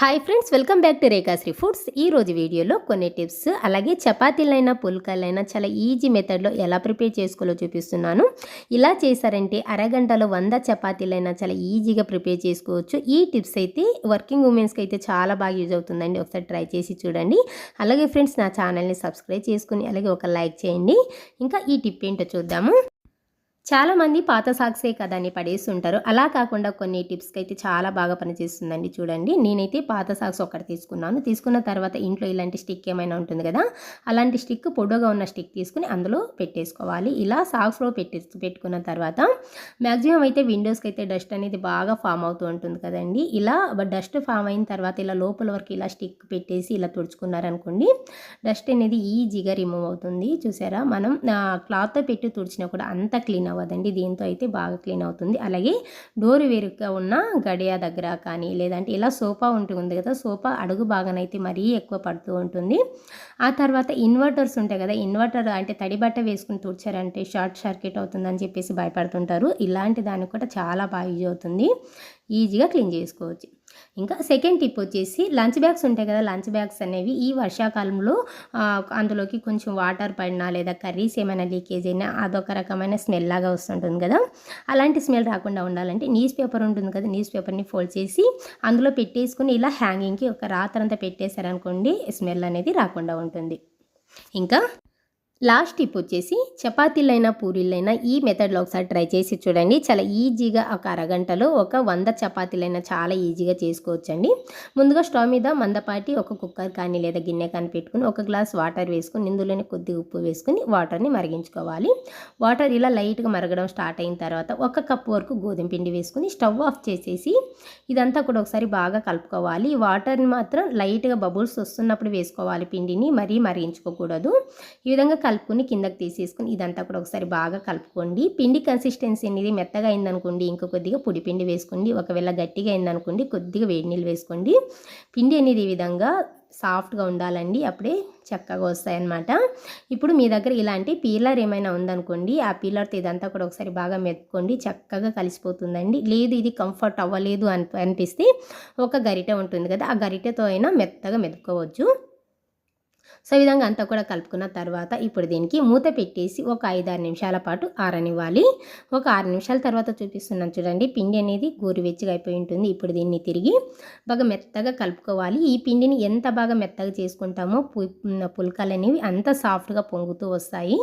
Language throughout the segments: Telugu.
Hi friends welcome back to Rekhashri foods ఈ రోజు వీడియోలో కొన్ని టిప్స్ అలాగే చపాతీలైనా పుల్కాలైనా చాలా ఈజీ మెథడ్లో ఎలా ప్రిపేర్ చేసుకోవాలో చూపిస్తున్నాను. ఇలా చేశారంటే అరగంటలో వంద చపాతీలైనా చాలా ఈజీగా ప్రిపేర్ చేసుకోవచ్చు. ఈ టిప్స్ అయితే వర్కింగ్ ఉమెన్స్కి అయితే చాలా బాగా యూజ్ అవుతుందండి. ఒకసారి ట్రై చేసి చూడండి. అలాగే ఫ్రెండ్స్ నా ఛానల్ని సబ్స్క్రైబ్ చేసుకుని అలాగే ఒక లైక్ చేయండి. ఇంకా ఈ టిప్ ఏంటో చూద్దాము. చాలామంది పాత సాక్సే కదా అని పడేస్తుంటారు. అలా కాకుండా కొన్ని టిప్స్కి అయితే చాలా బాగా పనిచేస్తుందండి చూడండి. నేనైతే పాత సాక్స్ ఒకటి తీసుకున్నాను. తీసుకున్న తర్వాత ఇంట్లో ఇలాంటి స్టిక్ ఏమైనా ఉంటుంది కదా అలాంటి స్టిక్ పొడవుగా ఉన్న స్టిక్ తీసుకుని అందులో పెట్టేసుకోవాలి. ఇలా సాక్స్లో పెట్టే పెట్టుకున్న తర్వాత మ్యాక్సిమం అయితే విండోస్కి అయితే డస్ట్ అనేది బాగా ఫామ్ అవుతూ ఉంటుంది కదండి. ఇలా డస్ట్ ఫామ్ అయిన తర్వాత ఇలా లోపల వరకు ఇలా స్టిక్ పెట్టేసి ఇలా తుడుచుకున్నారనుకోండి డస్ట్ అనేది ఈజీగా రిమూవ్ అవుతుంది. చూసారా? మనం క్లాత్తో పెట్టి తుడిచినా కూడా అంత క్లీన్ అవ్వదు. అవ్వదండి. దీంతో అయితే బాగా క్లీన్ అవుతుంది. అలాగే డోర్ వేరుగా ఉన్న గడియా దగ్గర కానీ లేదంటే ఇలా సోఫా ఉంటుంది కదా సోఫా అడుగు బాగానైతే మరీ ఎక్కువ పడుతూ ఉంటుంది. ఆ తర్వాత ఇన్వర్టర్స్ ఉంటాయి కదా ఇన్వర్టర్ అంటే తడి బట్ట వేసుకుని తుడిచారంటే షార్ట్ సర్క్యూట్ అవుతుందని చెప్పేసి భయపడుతుంటారు. ఇలాంటి దానికి కూడా చాలా బాగా యూజ్ అవుతుంది. ఈజీగా క్లీన్ చేసుకోవచ్చు. ఇంకా సెకండ్ టిప్ వచ్చేసి లంచ్ బ్యాగ్స్ ఉంటాయి కదా లంచ్ బ్యాగ్స్ అనేవి ఈ వర్షాకాలంలో అందులోకి కొంచెం వాటర్ పడినా లేదా కర్రీస్ ఏమైనా లీకేజ్ అయినా అదొక రకమైన స్మెల్ లాగా వస్తుంటుంది కదా. అలాంటి స్మెల్ రాకుండా ఉండాలంటే న్యూస్ పేపర్ ఉంటుంది కదా న్యూస్ పేపర్ని ఫోల్డ్ చేసి అందులో పెట్టేసుకుని ఇలా హ్యాంగింగ్కి ఒక రాత్రంతా పెట్టేశారనుకోండి స్మెల్ అనేది రాకుండా ఉంటుంది. ఇంకా లాస్ట్ టిప్ వచ్చేసి చపాతీలైనా పూరీలైనా ఈ మెథడ్లో ఒకసారి ట్రై చేసి చూడండి. చాలా ఈజీగా ఒక అరగంటలో ఒక వంద చపాతీలైనా చాలా ఈజీగా చేసుకోవచ్చండి. ముందుగా స్టవ్ మీద మందపాటి ఒక కుక్కర్ కానీ లేదా గిన్నె కానీ పెట్టుకుని ఒక గ్లాస్ వాటర్ వేసుకుని ఇందులోనే కొద్ది ఉప్పు వేసుకుని వాటర్ని మరిగించుకోవాలి. వాటర్ ఇలా లైట్గా మరగడం స్టార్ట్ అయిన తర్వాత ఒక కప్ వరకు గోధుమ పిండి వేసుకుని స్టవ్ ఆఫ్ చేసేసి ఇదంతా కూడా ఒకసారి బాగా కలుపుకోవాలి. వాటర్ని మాత్రం లైట్గా బబుల్స్ వస్తున్నప్పుడు వేసుకోవాలి. పిండిని మరీ మరిగించుకోకూడదు. ఈ విధంగా కలుపుకొని కిందకి తీసేసుకుని ఇదంతా కూడా ఒకసారి బాగా కలుపుకోండి. పిండి కన్సిస్టెన్సీ అనేది మెత్తగా అయిందనుకోండి ఇంకో కొద్దిగా పొడి పిండి వేసుకోండి. ఒకవేళ గట్టిగా అయిందనుకోండి కొద్దిగా వేడి నీళ్ళు వేసుకోండి. పిండి అనేది ఈ విధంగా సాఫ్ట్గా ఉండాలండి. అప్పుడే చక్కగా వస్తాయన్నమాట. ఇప్పుడు మీ దగ్గర ఇలాంటి పీలర్ ఏమైనా ఉందనుకోండి ఆ పీలర్తో ఇదంతా కూడా ఒకసారి బాగా మెత్తుకోండి. చక్కగా కలిసిపోతుందండి. లేదు ఇది కంఫర్ట్ అవ్వలేదు అని అనిపిస్తే ఒక గరిటె ఉంటుంది కదా ఆ గరిటెతో అయినా మెత్తగా మెతుక్కోవచ్చు సో ఈ విధంగా అంతా కూడా కలుపుకున్న తర్వాత ఇప్పుడు దీనికి మూత పెట్టేసి ఒక ఐదారు నిమిషాల పాటు ఆరనివ్వాలి. ఒక ఆరు నిమిషాల తర్వాత చూపిస్తున్నాను చూడండి. పిండి అనేది గోరువెచ్చగా అయిపోయి ఉంటుంది. ఇప్పుడు దీన్ని తిరిగి బాగా మెత్తగా కలుపుకోవాలి. ఈ పిండిని ఎంత బాగా మెత్తగా చేసుకుంటామో పుల్కలు అనేవి అంత సాఫ్ట్గా పొంగుతూ వస్తాయి.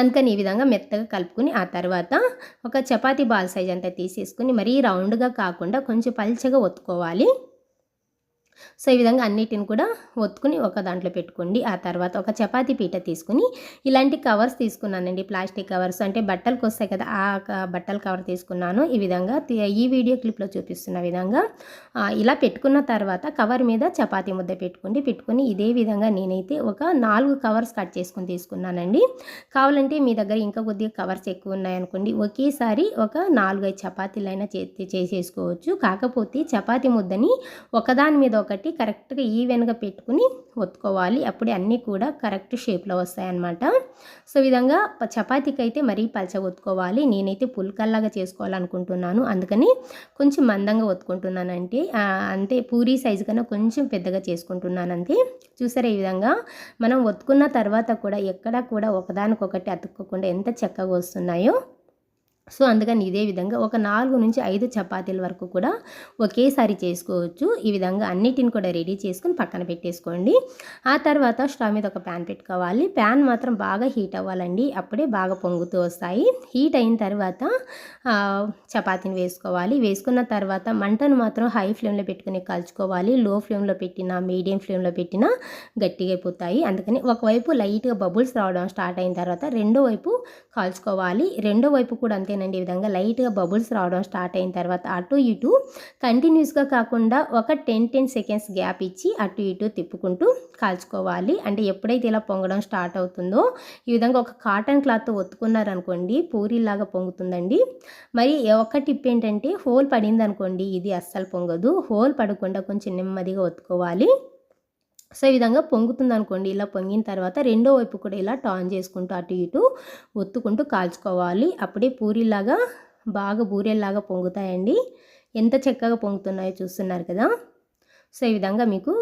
అందుకని ఈ విధంగా మెత్తగా కలుపుకుని ఆ తర్వాత ఒక చపాతీ బాల్ సైజ్ అంతా తీసేసుకుని మరీ రౌండ్గా కాకుండా కొంచెం పల్చగా ఒత్తుకోవాలి. సో ఈ విధంగా అన్నిటిని కూడా ఒత్తుకుని ఒక దాంట్లో పెట్టుకోండి. ఆ తర్వాత ఒక చపాతి పీట తీసుకుని ఇలాంటి కవర్స్ తీసుకున్నానండి. ప్లాస్టిక్ కవర్స్ అంటే బట్టలకు వస్తాయి కదా ఆ బట్టల కవర్ తీసుకున్నాను. ఈ విధంగా ఈ వీడియో క్లిప్లో చూపిస్తున్న విధంగా ఇలా పెట్టుకున్న తర్వాత కవర్ మీద చపాతీ ముద్ద పెట్టుకోండి. పెట్టుకొని ఇదే విధంగా నేనైతే ఒక నాలుగు కవర్స్ కట్ చేసుకుని తీసుకున్నానండి. కావాలంటే మీ దగ్గర ఇంకా కొద్దిగా కవర్స్ ఎక్కువ ఉన్నాయనుకోండి. ఒకేసారి ఒక నాలుగైదు చపాతీలైనా చేసేసుకోవచ్చు. కాకపోతే చపాతీ ముద్దని ఒకదాని మీద ఒకటి కరెక్ట్గా ఈవెన్గా పెట్టుకుని ఒత్తుకోవాలి. అప్పుడే అన్నీ కూడా కరెక్ట్ షేప్లో వస్తాయన్నమాట. సో విధంగా చపాతీకి అయితే మరీ పలచ ఒత్తుకోవాలి. నేనైతే పుల్కల్లాగా చేసుకోవాలనుకుంటున్నాను. అందుకని కొంచెం మందంగా ఒత్తుకుంటున్నానంటే అంటే పూరీ సైజు కన్నా కొంచెం పెద్దగా చేసుకుంటున్నానంతే. చూసారా ఈ విధంగా? మనం ఒత్తుకున్న తర్వాత కూడా ఎక్కడా కూడా ఒకదానికొకటి అతుక్కోకుండా ఎంత చక్కగా వస్తున్నాయో సో అందుకని ఇదే విధంగా ఒక నాలుగు నుంచి ఐదు చపాతీల వరకు కూడా ఒకేసారి చేసుకోవచ్చు. ఈ విధంగా అన్నిటిని కూడా రెడీ చేసుకుని పక్కన పెట్టేసుకోండి. ఆ తర్వాత స్టవ్ మీద ఒక ప్యాన్ పెట్టుకోవాలి. ప్యాన్ మాత్రం బాగా హీట్ అవ్వాలండి. అప్పుడే బాగా పొంగుతూ వస్తాయి. హీట్ అయిన తర్వాత చపాతీని వేసుకోవాలి. వేసుకున్న తర్వాత మంటను మాత్రం హై ఫ్లేమ్లో పెట్టుకుని కలుచుకోవాలి. లో ఫ్లేమ్లో పెట్టిన మీడియం ఫ్లేమ్లో పెట్టినా గట్టిగా అయిపోతాయి. అందుకని ఒకవైపు లైట్గా బబుల్స్ రావడం స్టార్ట్ అయిన తర్వాత రెండో వైపు కాల్చుకోవాలి. రెండో వైపు కూడా అంతే ఓకేనండి ఈ విధంగా లైట్గా బబుల్స్ రావడం స్టార్ట్ అయిన తర్వాత అటు ఇటు కంటిన్యూస్గా కాకుండా ఒక టెన్ టెన్ సెకండ్స్ గ్యాప్ ఇచ్చి అటు ఇటు తిప్పుకుంటూ కాల్చుకోవాలి. అంటే ఎప్పుడైతే ఇలా పొంగడం స్టార్ట్ అవుతుందో ఈ విధంగా ఒక కాటన్ క్లాత్ ఒత్తుకున్నారనుకోండి పూరీలాగా పొంగుతుందండి. మరి ఒక టిప్ ఏంటంటే హోల్ పడింది అనుకోండి ఇది అస్సలు పొంగదు. హోల్ పడకుండా కొంచెం నెమ్మదిగా ఒత్తుకోవాలి. సో ఈ విధంగా పొంగుతుంది అనుకోండి ఇలా పొంగిన తర్వాత రెండో వైపు కూడా ఇలా టాన్ చేసుకుంటూ అటు ఇటు ఒత్తుకుంటూ కాల్చుకోవాలి. అప్పుడే పూరిలాగా బాగా బూరెల్లాగా పొంగుతాయండి. ఎంత చక్కగా పొంగుతున్నాయో చూస్తున్నారు కదా. సో ఈ విధంగా మీకు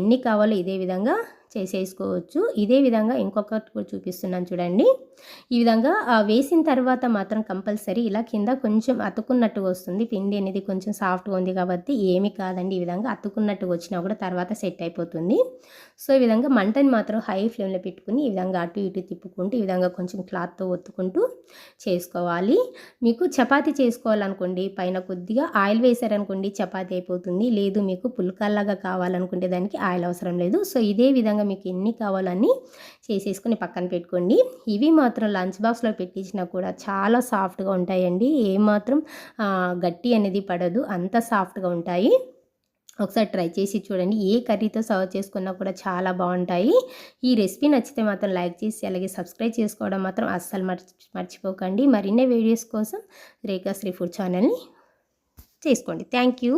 ఎన్ని కావాలో ఇదే విధంగా చేసేసుకోవచ్చు. ఇదే విధంగా ఇంకొకటి కూడా చూపిస్తున్నాను చూడండి. ఈ విధంగా వేసిన తర్వాత మాత్రం కంపల్సరీ ఇలా కింద కొంచెం అతుకున్నట్టుగా వస్తుంది. పిండి అనేది కొంచెం సాఫ్ట్గా ఉంది కాబట్టి ఏమి కాదండి. ఈ విధంగా అతుకున్నట్టుగా వచ్చినా కూడా తర్వాత సెట్ అయిపోతుంది. సో ఈ విధంగా మంటని మాత్రం హై ఫ్లేమ్లో పెట్టుకుని ఈ విధంగా అటు ఇటు తిప్పుకుంటూ ఈ విధంగా కొంచెం క్లాత్తో ఒత్తుకుంటూ చేసుకోవాలి. మీకు చపాతీ చేసుకోవాలనుకోండి పైన కొద్దిగా ఆయిల్ వేసారనుకోండి చపాతీ అయిపోతుంది. లేదు మీకు పుల్కాల్లాగా కావాలనుకుంటే దానికి ఆయిల్ అవసరం లేదు. సో ఇదే విధంగా మీకు ఎన్ని కావాలన్నీ చేసేసుకొని పక్కన పెట్టుకోండి. ఇవి మాత్రం లంచ్ బాక్స్లో పెట్టించినా కూడా చాలా సాఫ్ట్గా ఉంటాయండి. ఏమాత్రం గట్టి అనేది పడదు. అంత సాఫ్ట్గా ఉంటాయి. ఒకసారి ట్రై చేసి చూడండి. ఏ కర్రీతో సర్వ్ చేసుకున్నా కూడా చాలా బాగుంటాయి. ఈ రెసిపీ నచ్చితే మాత్రం లైక్ చేసి అలాగే సబ్స్క్రైబ్ చేసుకోవడం మాత్రం అస్సలు మర్చి మర్చిపోకండి. మరిన్ని వీడియోస్ కోసం రేఖా శ్రీ ఫుడ్ ఛానల్ని చేసుకోండి. Thank you.